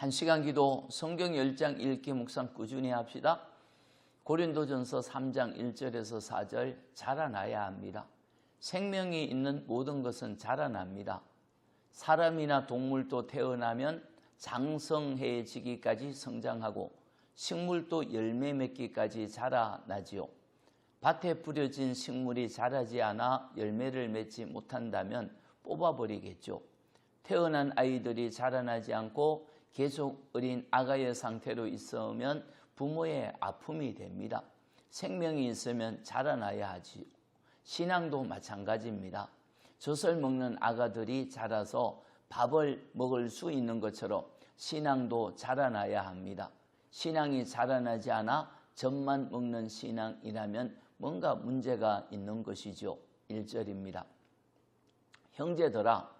한 시간 기도 성경 10장 읽기 묵상 꾸준히 합시다. 고린도전서 3장 1절에서 4절 자라나야 합니다. 생명이 있는 모든 것은 자라납니다. 사람이나 동물도 태어나면 장성해지기까지 성장하고 식물도 열매 맺기까지 자라나지요. 밭에 뿌려진 식물이 자라지 않아 열매를 맺지 못한다면 뽑아버리겠죠. 태어난 아이들이 자라나지 않고 계속 어린 아가의 상태로 있으면 부모의 아픔이 됩니다. 생명이 있으면 자라나야 하지요. 신앙도 마찬가지입니다. 젖을 먹는 아가들이 자라서 밥을 먹을 수 있는 것처럼 신앙도 자라나야 합니다. 신앙이 자라나지 않아 젖만 먹는 신앙이라면 뭔가 문제가 있는 것이죠. 1절입니다. 형제들아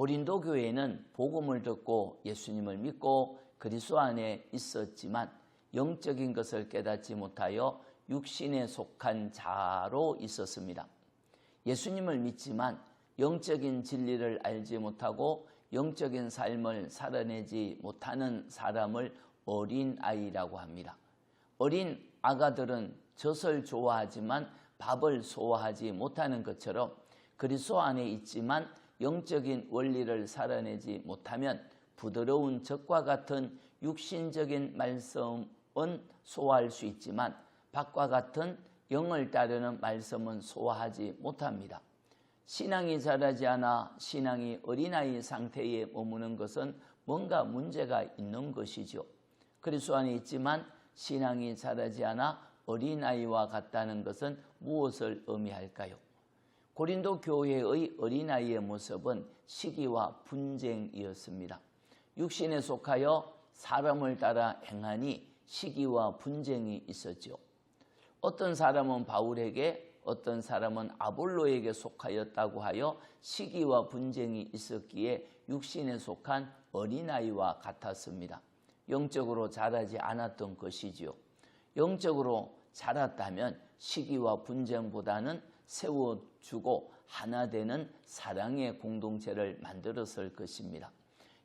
고린도 교회는 복음을 듣고 예수님을 믿고 그리스도 안에 있었지만 영적인 것을 깨닫지 못하여 육신에 속한 자로 있었습니다. 예수님을 믿지만 영적인 진리를 알지 못하고 영적인 삶을 살아내지 못하는 사람을 어린 아이라고 합니다. 어린 아가들은 젖을 좋아하지만 밥을 소화하지 못하는 것처럼 그리스도 안에 있지만 영적인 원리를 살아내지 못하면 부드러운 젖과 같은 육신적인 말씀은 소화할 수 있지만 밥과 같은 영을 따르는 말씀은 소화하지 못합니다. 신앙이 자라지 않아 신앙이 어린아이 상태에 머무는 것은 뭔가 문제가 있는 것이죠. 그리스도 안에 있지만 신앙이 자라지 않아 어린아이와 같다는 것은 무엇을 의미할까요? 고린도 교회의 어린아이의 모습은 시기와 분쟁이었습니다. 육신에 속하여 사람을 따라 행하니 시기와 분쟁이 있었죠. 어떤 사람은 바울에게 어떤 사람은 아볼로에게 속하였다고 하여 시기와 분쟁이 있었기에 육신에 속한 어린아이와 같았습니다. 영적으로 자라지 않았던 것이지요. 영적으로 자랐다면 시기와 분쟁보다는 세워 주고 하나 되는 사랑의 공동체를 만들었을 것입니다.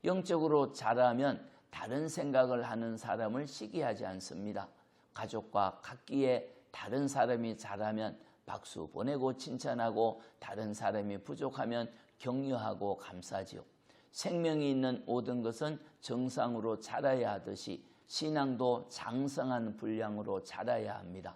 영적으로 자라면 다른 생각을 하는 사람을 시기하지 않습니다. 가족과 각기에 다른 사람이 자라면 박수 보내고 칭찬하고 다른 사람이 부족하면 격려하고 감싸지요. 생명이 있는 모든 것은 정상으로 자라야 하듯이 신앙도 장성한 분량으로 자라야 합니다.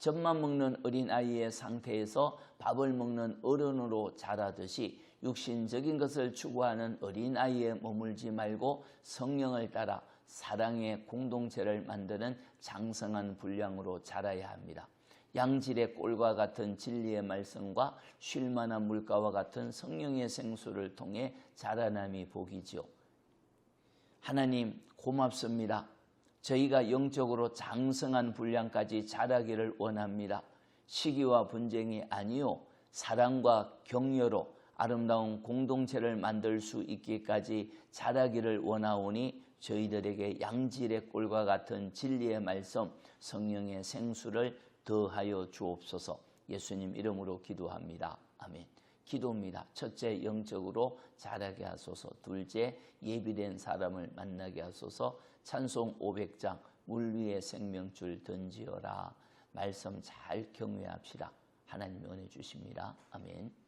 젖만 먹는 어린아이의 상태에서 밥을 먹는 어른으로 자라듯이 육신적인 것을 추구하는 어린아이에 머물지 말고 성령을 따라 사랑의 공동체를 만드는 장성한 분량으로 자라야 합니다. 양질의 꼴과 같은 진리의 말씀과 쉴만한 물가와 같은 성령의 생수를 통해 자라남이 복이지요. 하나님 고맙습니다. 저희가 영적으로 장성한 분량까지 자라기를 원합니다. 시기와 분쟁이 아니요 사랑과 격려로 아름다운 공동체를 만들 수 있기까지 자라기를 원하오니 저희들에게 양질의 꼴과 같은 진리의 말씀 성령의 생수를 더하여 주옵소서 예수님 이름으로 기도합니다. 아멘. 기도입니다. 첫째 영적으로 자라게 하소서. 둘째 예비된 사람을 만나게 하소서. 찬송 500장 물 위에 생명줄 던지어라. 말씀 잘 경외합시다. 하나님 은혜 주십니다. 아멘.